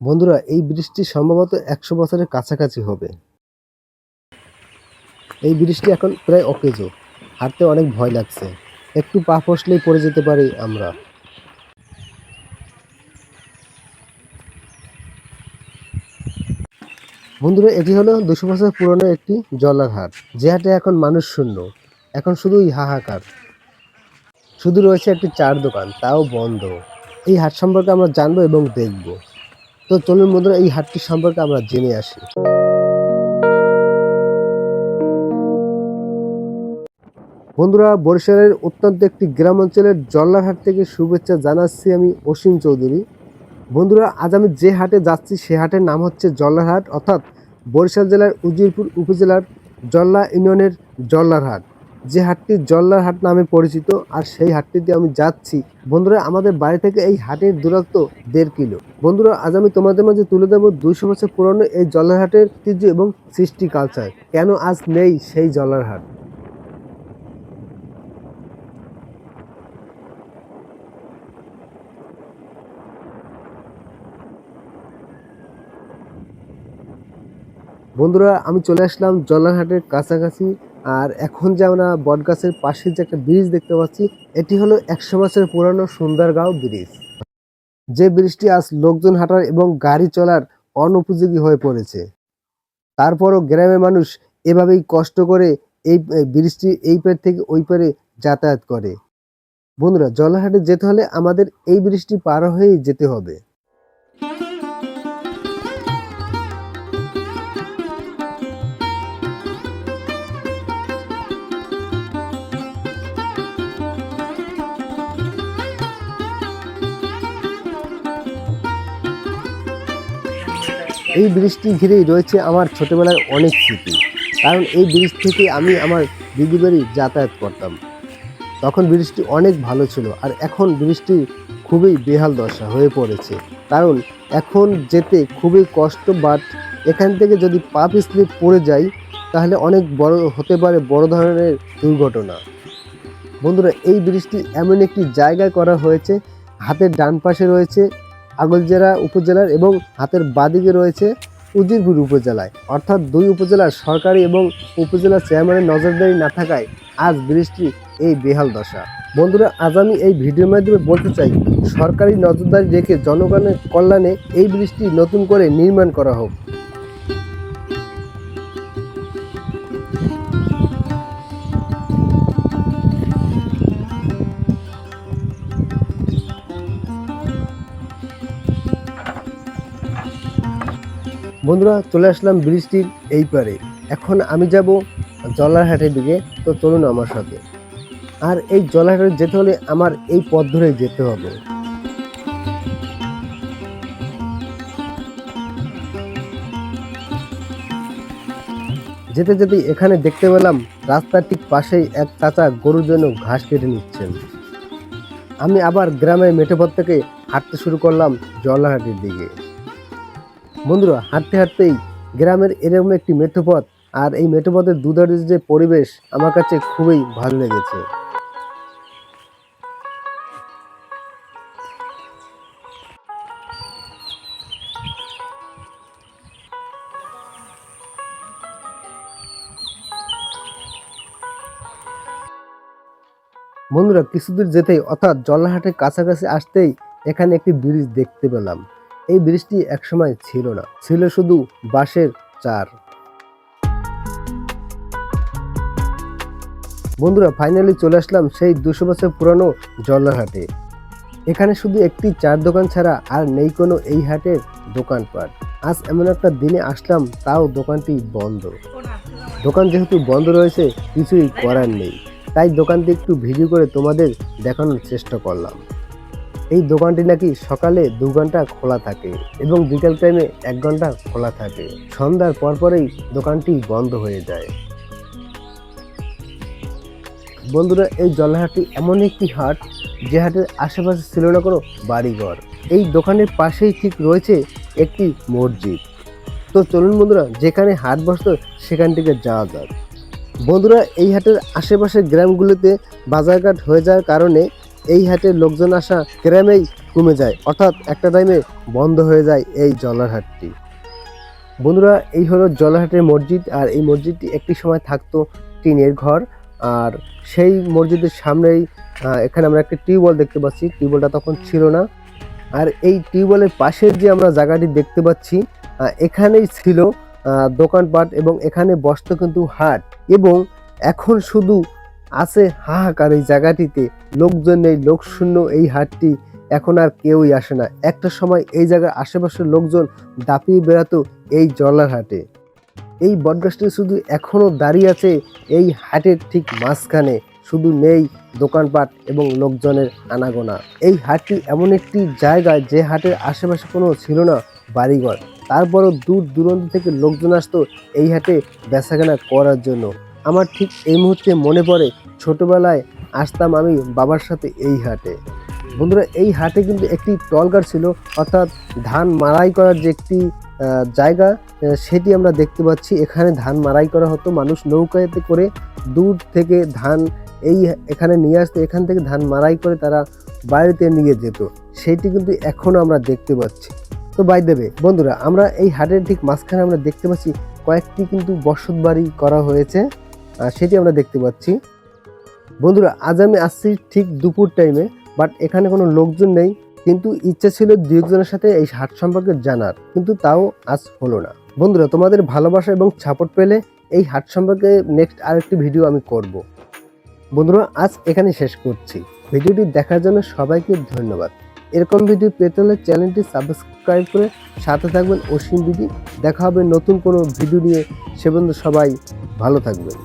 বন্ধুরা, এই ব্রিজটি সম্ভবত একশো বছরের কাছাকাছি হবে। এই ব্রিজটি এখন প্রায় অকেজো, হাঁটতে অনেক ভয় লাগছে। একটু পা ফসলেই পড়ে যেতে পারি আমরা। বন্ধুরা, এটি হলো দুশো বছর পুরনো একটি জলার হাট। যে হাটে এখন মানুষ শূন্য, এখন শুধুই হাহাকার। শুধু রয়েছে একটি চার দোকান, তাও বন্ধ। এই হাট সম্পর্কে আমরা জানব এবং দেখব। তো চলুন বন্ধুরা এই হাটটি সম্পর্কে আমরা জেনে আসি। বন্ধুরা, বরিশালের অত্যন্ত একটি গ্রাম অঞ্চলের জল্লারহাট থেকে শুভেচ্ছা জানাচ্ছি আমি অসীম চৌধুরী। বন্ধুরা, আজ আমি যে হাটে যাচ্ছি, সে হাটের নাম হচ্ছে জল্লারহাট অর্থাৎ বরিশাল জেলার উজিরপুর উপজেলার জল্লা ইউনিয়নের জল্লারহাট যে হাটটি জল্লারহাট নামে পরিচিত, আর সেই হাটটিতে আমি যাচ্ছি। বন্ধুরা, আমাদের বাড়ি থেকে এই হাটের দূরত্ব দেড় কিলো। বন্ধুরা, আজ আমি তোমাদের মাঝে তুলে দেবো দুইশো বছর পুরনো এই জল্লারহাটের ঐতিহ্য এবং সৃষ্টি কালচার কেন আজ নেই সেই জল্লার হাট? বন্ধুরা, আমি চলে আসলাম জলারহাটের কাছাকাছি। আর এখন যে আমরা বটগাছের পাশে যে একটা ব্রিজ দেখতে পাচ্ছি, এটি হলো একশো বছরের পুরানো সুন্দরগাঁও ব্রিজ যে ব্রিজটি আজ লোকজন হাঁটার এবং গাড়ি চলার অনুপযোগী হয়ে পড়েছে। তারপরও গ্রামের মানুষ এভাবেই কষ্ট করে এই এই ব্রিজটি এই পার থেকে ওই পারে যাতায়াত করে। বন্ধুরা, জলাহাটে যেতে হলে আমাদের এই ব্রিজটি পার হয়েই যেতে হবে। এই ব্রিজটি ঘিরেই রয়েছে আমার ছোটবেলার অনেক স্মৃতি। কারণ এই ব্রিজ থেকে আমি আমার দিদি বাড়ি যাতায়াত করতাম। তখন ব্রিজটি অনেক ভালো ছিল আর এখন ব্রিজটি খুবই বেহাল দশা হয়ে পড়েছে। কারণ এখন যেতে খুবই কষ্ট বাট এখান থেকে যদি পা পিছলে পড়ে যাই, তাহলে অনেক বড় হতে পারে বড় ধরনের দুর্ঘটনা। বন্ধুরা, এই ব্রিজটি এমন একটি জায়গায় করা হয়েছে, হাতের ডান পাশে রয়েছে আগলজেরা উপজেলার এবং হাতের বাদিকে রয়েছে উজিরপুর উপজেলায়। অর্থাৎ দুই উপজেলার সরকারি এবং উপজেলা চেয়ারম্যানের নজরদারি না থাকায় আজ বৃষ্টি এই বেহাল দশা। বন্ধুরা, আজ আমি এই ভিডিওর মাধ্যমে বলতে চাই, সরকারি নজরদারি রেখে জনগণের কল্যাণে এই বৃষ্টি নতুন করে নির্মাণ করা হোক। বন্ধুরা, চলে আসলাম ব্রিজটির এই পারে। এখন আমি যাব জলারহাটের দিকে, তো চলুন আমার সাথে। আর এই জলারহাটে যেতে হলে আমার এই পথ ধরে যেতে হবে। যেতে যেতে এখানে দেখতে পেলাম, রাস্তার ঠিক পাশেই এক চাচা গরুর জন্য ঘাস কেটে নিচ্ছেন। আমি আবার গ্রামের মেঠোপথ থেকে হাঁটতে শুরু করলাম জলারহাটের দিকে। বন্ধুরা, হাঁটতে হাঁটতেই গ্রামের এরকম একটি মেঠোপথ আর এই মেঠোপথের দুধারের যে পরিবেশ আমার কাছে খুবই ভালো লেগেছে। বন্ধুরা, কিছুদূর যেতেই অর্থাৎ জলাহাটের কাছাকাছি আসতেই এখানে একটি ব্রিজ দেখতে পেলাম। এই ব্রিজটি একসময় ছিল না, ছিল শুধু বাঁশের চার। বন্ধুরা ফাইনালি চলে আসলাম সেই দুশো বছর পুরানো জল্লারহাটে এখানে শুধু একটি চার দোকান ছাড়া আর নেই কোনো এই হাটের দোকানপাট। আজ এমন একটা দিনে আসলাম, তাও দোকানটি বন্ধ। দোকান যেহেতু বন্ধ রয়েছে, কিছুই করার নেই। তাই দোকানটি একটু ভিডিও করে তোমাদের দেখানোর চেষ্টা করলাম। এই দোকানটি নাকি সকালে দু ঘণ্টা খোলা থাকে এবং বিকেল টাইমে এক ঘণ্টা খোলা থাকে। সন্ধ্যার পরপরেই দোকানটি বন্ধ হয়ে যায়। বন্ধুরা, এই জলাহাটটি এমন একটি হাট, যে হাটের আশেপাশে ছিল না কোনো বাড়িঘর। এই দোকানের পাশেই ঠিক রয়েছে একটি মসজিদ। তো চলুন বন্ধুরা, যেখানে হাট বসতো সেখান থেকে যাওয়া যাক। বন্ধুরা, এই হাটের আশেপাশের গ্রামগুলিতে বাজারঘাট হয়ে যাওয়ার কারণে এই হাটে লোকজন আসা গ্রামেই কমে যায়। অর্থাৎ একটা টাইমে বন্ধ হয়ে যায় এই জলারহাটটি বন্ধুরা, এই হলো জলারহাটের মসজিদ, আর এই মসজিদটি একটি সময় থাকতো টিনের ঘর, আর সেই মসজিদের সামনেই এখানে আমরা একটা টিউবওয়েল দেখতে পাচ্ছি। টিউবওয়েলটা তখন ছিল না। আর এই টিউবওয়েলের পাশের যে আমরা জায়গাটি দেখতে পাচ্ছি এখানেই ছিল দোকানপাট এবং এখানে বসতো কিন্তু হাট। এবং এখন শুধু আছে হাহাকার এই জায়গাটিতে। লোকজন নেই, লোকশূন্য এই হাটটি এখন আর কেউই আসে না। একটা সময় এই জায়গার আশেপাশের লোকজন দাপিয়ে বেড়াতো এই জলার হাটে। এই বটগাছটি শুধু এখনও দাঁড়িয়ে আছে এই হাটের ঠিক মাঝখানে। শুধু নেই দোকানপাট এবং লোকজনের আনাগোনা। এই হাটটি এমন একটি জায়গায় যে হাটের আশেপাশে কোনো ছিল না, বাড়িঘর। তারপরও দূর দূরান্ত থেকে লোকজন আসতো এই হাটে বেচাকেনা করার জন্য। আমার ঠিক এই মুহূর্তে মনে পড়ে ছোটবেলায় আসতাম আমি বাবার সাথে এই হাটে। বন্ধুরা, এই হাটে কিন্তু একটি টলগার ছিল, অর্থাৎ ধান মাড়াই করার যে একটি জায়গা সেটি আমরা দেখতে পাচ্ছি। এখানে ধান মাড়াই করা হতো, মানুষ নৌকাতে করে দূর থেকে ধান এই এখানে নিয়ে আসতো, এখান থেকে ধান মাড়াই করে তারা বাড়িতে নিয়ে যেত। সেটি কিন্তু এখনও আমরা দেখতে পাচ্ছি। তো বাই দেবে বন্ধুরা, আমরা এই হাটের ঠিক মাঝখানে আমরা দেখতে পাচ্ছি কয়েকটি কিন্তু বসত বাড়ি করা হয়েছে সেটি আমরা দেখতে পাচ্ছি। বন্ধুরা, আজ আমি আসছি ঠিক দুপুর টাইমে বাট এখানে কোনো লোকজন নেই, কিন্তু ইচ্ছা ছিল দু একজনের সাথে এই হাট সম্পর্কে জানার, কিন্তু তাও আজ হলো না। বন্ধুরা, তোমাদের ভালোবাসা এবং সাপোর্ট পেলে এই হাট সম্পর্কে নেক্সট আরেকটি ভিডিও আমি করব। বন্ধুরা, আজ এখানে শেষ করছি। ভিডিওটি দেখার জন্য সবাইকে ধন্যবাদ। এরকম ভিডিও পেতে হলে চ্যানেলটি সাবস্ক্রাইব করে সাথে থাকবেন অসীম বিধি দেখা হবে নতুন কোনো ভিডিও নিয়ে। সে পর্যন্ত সবাই ভালো থাকবেন।